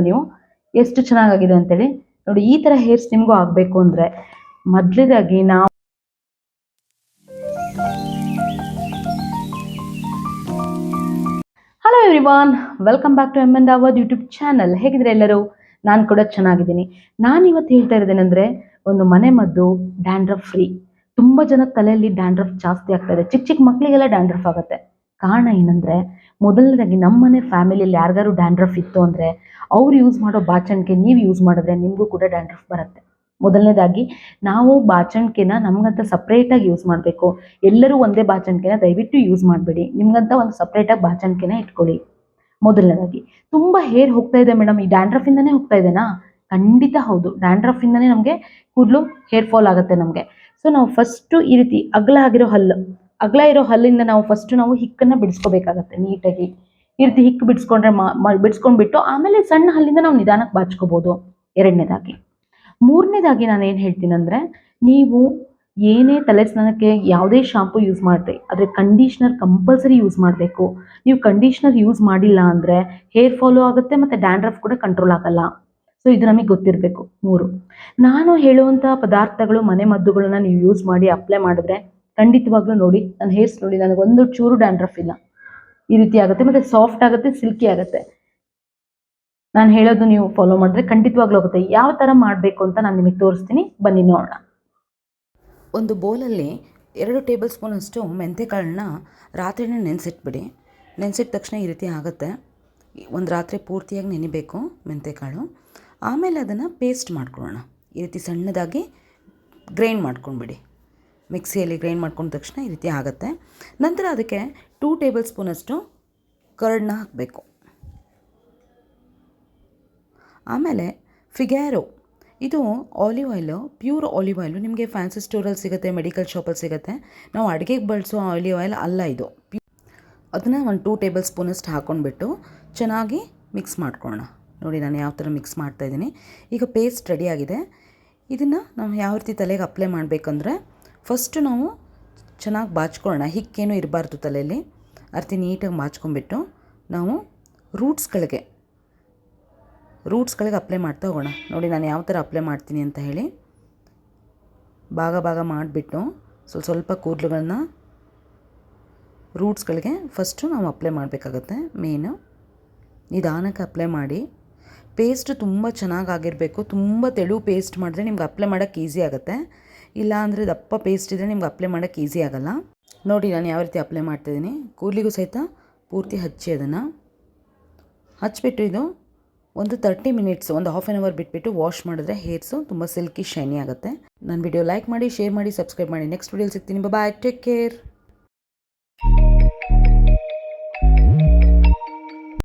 ನೀವು. ಎಷ್ಟು ಚೆನ್ನಾಗಾಗಿದೆ ಅಂತೇಳಿ. ನೋಡಿ, ಈ ತರ ಹೇರ್ಸ್ ನಿಮಗೂ ಆಗಬೇಕು ಅಂದ್ರೆ ಮೊದಲಿದಾಗಿ ನಾವು hello everyone welcome back to M N ದಾವದ್ YouTube channel ಹೇಗಿದ್ರೆ ಎಲ್ಲರೂ? ನಾನು ಕೂಡ ಚೆನ್ನಾಗಿದ್ದೀನಿ. ನಾನು ಇವತ್ತು ಹೇಳ್ತಾ ಇರೋದೇನೆಂದ್ರೆ, ಒಂದು ಮನೆ ಮದ್ದು ಡ್ಯಾಂಡ್ರಫ್ ಫ್ರೀ ತುಂಬ ಜನ ತಲೆಯಲ್ಲಿ ಡ್ಯಾಂಡ್ರಫ್ ಜಾಸ್ತಿ ಆಗ್ತಾ ಇದೆ. ಚಿಕ್ಕ ಚಿಕ್ಕ ಮಕ್ಕಳಿಗೆಲ್ಲ ಡ್ಯಾಂಡ್ರಫ್ ಆಗುತ್ತೆ. ಕಾರಣ ಏನಂದ್ರೆ ಮೊದಲನೇದಾಗಿ ನಮ್ಮ ಮನೆ ಫ್ಯಾಮಿಲಿಯಲ್ಲಿ ಯಾರಿಗಾರು ಡ್ಯಾಂಡ್ರಫ್ ಇತ್ತು ಅಂದ್ರೆ ಅವ್ರು ಯೂಸ್ ಮಾಡೋ ಬಾಚಣಿಕೆ ನೀವು ಯೂಸ್ ಮಾಡಿದ್ರೆ ನಿಮಗೂ ಕೂಡ ಡ್ಯಾಂಡ್ರಫ್ ಬರುತ್ತೆ. ಮೊದಲನೇದಾಗಿ ನಾವು ಬಾಚಣಿಕೆನ ನಮಗಂತ ಸಪ್ರೇಟಾಗಿ ಯೂಸ್ ಮಾಡಬೇಕು. ಎಲ್ಲರೂ ಒಂದೇ ಬಾಚಣಿಕೆನ ದಯವಿಟ್ಟು ಯೂಸ್ ಮಾಡಬೇಡಿ. ನಿಮ್ಗಂತ ಒಂದು ಸಪ್ರೇಟಾಗಿ ಬಾಚಣಿಕೆನ ಇಟ್ಕೊಳ್ಳಿ. ಮೊದಲನೇದಾಗಿ ತುಂಬ ಹೇರ್ ಹೋಗ್ತಾ ಇದೆ ಮೇಡಮ್ ಈ ಡ್ಯಾಂಡ್ರಫ್ ಇಂದನೇ ಹೋಗ್ತಾ ಇದೆನಾ? ಖಂಡಿತ ಹೌದು. ಡ್ಯಾಂಡ್ರಫ್ ಇಂದನೇ ನಮಗೆ ಕೂದಲು ಹೇರ್ ಫಾಲ್ ಆಗುತ್ತೆ ನಮಗೆ. ಸೊ ನಾವು ಫಸ್ಟು ಈ ರೀತಿ ಅಗಲ ಆಗಿರೋ ಹಲ್ಲು ಅಗಲ ಇರೋ ಹಲ್ಲಿಂದ ನಾವು ಫಸ್ಟ್ ನಾವು ಹಿಕ್ಕನ್ನ ಬಿಡಿಸ್ಕೋಬೇಕಾಗತ್ತೆ ನೀಟಾಗಿ. ಈ ರೀತಿ ಹಿಕ್ ಬಿಡಿಸ್ಕೊಂಡ್ರೆ ಬಿಡಿಸ್ಕೊಂಡ್ಬಿಟ್ಟು ಆಮೇಲೆ ಸಣ್ಣ ಹಲ್ಲಿಂದ ನಾವು ನಿಧಾನಕ್ಕೆ ಬಾಚ್ಕೋಬೋದು. ಎರಡನೇದಾಗಿ. ಮೂರನೇದಾಗಿ ನಾನು ಏನು ಹೇಳ್ತೀನಿ ಅಂದರೆ ನೀವು ಏನೇ ತಲೆ ಸ್ನಾನಕ್ಕೆ ಯಾವುದೇ ಶಾಂಪು ಯೂಸ್ ಮಾಡಿರಿ, ಆದರೆ ಕಂಡೀಷ್ನರ್ ಕಂಪಲ್ಸರಿ ಯೂಸ್ ಮಾಡಬೇಕು. ನೀವು ಕಂಡೀಷ್ನರ್ ಯೂಸ್ ಮಾಡಿಲ್ಲ ಅಂದರೆ ಹೇರ್ ಫಾಲೋ ಆಗುತ್ತೆ ಮತ್ತು ಡ್ಯಾಂಡ್ರಫ್ ಕೂಡ ಕಂಟ್ರೋಲ್ ಆಗಲ್ಲ. ಸೊ ಇದು ನಮಗೆ ಗೊತ್ತಿರಬೇಕು ಮೂರು. ನಾನು ಹೇಳುವಂಥ ಪದಾರ್ಥಗಳು, ಮನೆ ಮದ್ದುಗಳನ್ನ ನೀವು ಯೂಸ್ ಮಾಡಿ ಅಪ್ಲೈ ಮಾಡಿದ್ರೆ ಖಂಡಿತವಾಗ್ಲೂ ನೋಡಿ, ನನ್ನ ಹೇರ್ಸ್ ನೋಡಿ ನನಗೆ ಒಂದು ಚೂರು ಡ್ಯಾಂಡ್ರಫ್ ಇಲ್ಲ. ಈ ರೀತಿ ಆಗುತ್ತೆ, ಮತ್ತು ಸಾಫ್ಟ್ ಆಗುತ್ತೆ ಸಿಲ್ಕಿ ಆಗುತ್ತೆ. ನಾನು ಹೇಳೋದು ನೀವು ಫಾಲೋ ಮಾಡಿದ್ರೆ ಖಂಡಿತವಾಗ್ಲೂ ಆಗುತ್ತೆ. ಯಾವ ಥರ ಮಾಡಬೇಕು ಅಂತ ನಾನು ನಿಮಗೆ ತೋರಿಸ್ತೀನಿ. ಬನ್ನಿ ನೋಡೋಣ. ಒಂದು ಬೌಲಲ್ಲಿ ಎರಡು ಟೇಬಲ್ ಸ್ಪೂನ್ ಸ್ಪೂನಷ್ಟು ಮೆಂತೆಕಾಳನ್ನ ರಾತ್ರಿನೇ ನೆನೆಸಿಟ್ಬಿಡಿ. ನೆನೆಸಿಟ್ಟ ತಕ್ಷಣ ಈ ರೀತಿ ಆಗುತ್ತೆ. ಒಂದು ರಾತ್ರಿ ಪೂರ್ತಿಯಾಗಿ ನೆನಿಬೇಕು ಮೆಂತೆಕಾಳು. ಆಮೇಲೆ ಅದನ್ನು ಪೇಸ್ಟ್ ಮಾಡ್ಕೊಳ್ಳೋಣ. ಈ ರೀತಿ ಸಣ್ಣದಾಗಿ ಗ್ರೈಂಡ್ ಮಾಡ್ಕೊಂಡ್ಬಿಡಿ. ಮಿಕ್ಸಿಯಲ್ಲಿ ಗ್ರೈಂಡ್ ಮಾಡ್ಕೊಂಡ ತಕ್ಷಣ ಈ ರೀತಿ ಆಗುತ್ತೆ. ನಂತರ ಅದಕ್ಕೆ ಟೂ ಟೇಬಲ್ ಸ್ಪೂನಷ್ಟು ಕರ್ಡನ್ನ ಹಾಕಬೇಕು. ಆಮೇಲೆ ಫಿಗ್ಯಾರೋ ಇದು olive oil pure olive oil ನಿಮಗೆ ಫ್ಯಾನ್ಸಿ ಸ್ಟೋರಲ್ಲಿ ಸಿಗುತ್ತೆ ಮೆಡಿಕಲ್ ಶಾಪಲ್ಲಿ ಸಿಗುತ್ತೆ. ನಾವು ಅಡುಗೆಗೆ ಬಳಸೋ ಆಲಿವ್ ಆಯಿಲ್ ಅಲ್ಲ ಇದು. ಅದನ್ನು ಒಂದು ಟೂ ಟೇಬಲ್ ಸ್ಪೂನಷ್ಟು ಹಾಕ್ಕೊಂಡ್ಬಿಟ್ಟು ಚೆನ್ನಾಗಿ ಮಿಕ್ಸ್ ಮಾಡ್ಕೊಳ್ಳೋಣ. ನೋಡಿ ನಾನು ಯಾವ ಥರ ಮಿಕ್ಸ್ ಮಾಡ್ತಾಯಿದ್ದೀನಿ ಈಗ ಪೇಸ್ಟ್ ರೆಡಿಯಾಗಿದೆ ಇದನ್ನು ನಾವು ಯಾವ ರೀತಿ ತಲೆಗೆ ಅಪ್ಲೈ ಮಾಡಬೇಕಂದ್ರೆ ಫಸ್ಟು ನಾವು ಚೆನ್ನಾಗಿ ಬಾಚ್ಕೊಳ್ಳೋಣ. ಹಿಕ್ಕೇನೂ ಇರಬಾರ್ದು ತಲೆಯಲ್ಲಿ. ಅರ್ತಿ ನೀಟಾಗಿ ಬಾಚ್ಕೊಂಡ್ಬಿಟ್ಟು ನಾವು ರೂಟ್ಸ್ಗಳಿಗೆ ರೂಟ್ಸ್ಗಳಿಗೆ ಅಪ್ಲೈ ಮಾಡ್ತಾ ಹೋಗೋಣ. ನೋಡಿ ನಾನು ಯಾವ ಥರ ಅಪ್ಲೈ ಮಾಡ್ತೀನಿ ಅಂತ ಹೇಳಿ. ಭಾಗ ಭಾಗ ಮಾಡಿಬಿಟ್ಟು ಸ್ವಲ್ಪ ಸ್ವಲ್ಪ ಕೂದಲುಗಳನ್ನ ರೂಟ್ಸ್ಗಳಿಗೆ ಫಸ್ಟು ನಾವು ಅಪ್ಲೈ ಮಾಡಬೇಕಾಗತ್ತೆ. ಮೇನು ನಿಧಾನಕ್ಕೆ ಅಪ್ಲೈ ಮಾಡಿ ಪೇಸ್ಟ್ ತುಂಬ ಚೆನ್ನಾಗಾಗಿರಬೇಕು. ತುಂಬ ತೆಳು ಪೇಸ್ಟ್ ಮಾಡಿದ್ರೆ ನಿಮ್ಗೆ ಅಪ್ಲೈ ಮಾಡೋಕ್ಕೆ ಈಸಿ ಆಗುತ್ತೆ. ಇಲ್ಲಾಂದರೆ ದಪ್ಪ ಪೇಸ್ಟ್ ಇದ್ದರೆ ನಿಮ್ಗೆ ಅಪ್ಲೈ ಮಾಡೋಕ್ಕೆ ಈಸಿ ಆಗೋಲ್ಲ. ನೋಡಿ ನಾನು ಯಾವ ರೀತಿ ಅಪ್ಲೈ ಮಾಡ್ತಿದ್ದೀನಿ ಕೂದಲಿಗೂ ಸಹಿತ ಪೂರ್ತಿ ಹಚ್ಚಿ ಅದನ್ನು. ಹಚ್ಚಿಬಿಟ್ಟು ಇದು ಒಂದು ತರ್ಟಿ ಮಿನಿಟ್ಸ್ ಒಂದು ಹಾಫ್ ಆನ್ ಅವರ್ ಬಿಟ್ಬಿಟ್ಟು ವಾಶ್ ಮಾಡಿದ್ರೆ ಹೇರ್ಸು ತುಂಬ ಸಿಲ್ಕಿ ಶೈನಿ ಆಗುತ್ತೆ. ನನ್ನ ವಿಡಿಯೋ ಲೈಕ್ ಮಾಡಿ ಶೇರ್ ಮಾಡಿ ಸಬ್ಸ್ಕ್ರೈಬ್ ಮಾಡಿ. ನೆಕ್ಸ್ಟ್ ವಿಡಿಯೋ ಸಿಗ್ತೀನಿ. Bye take care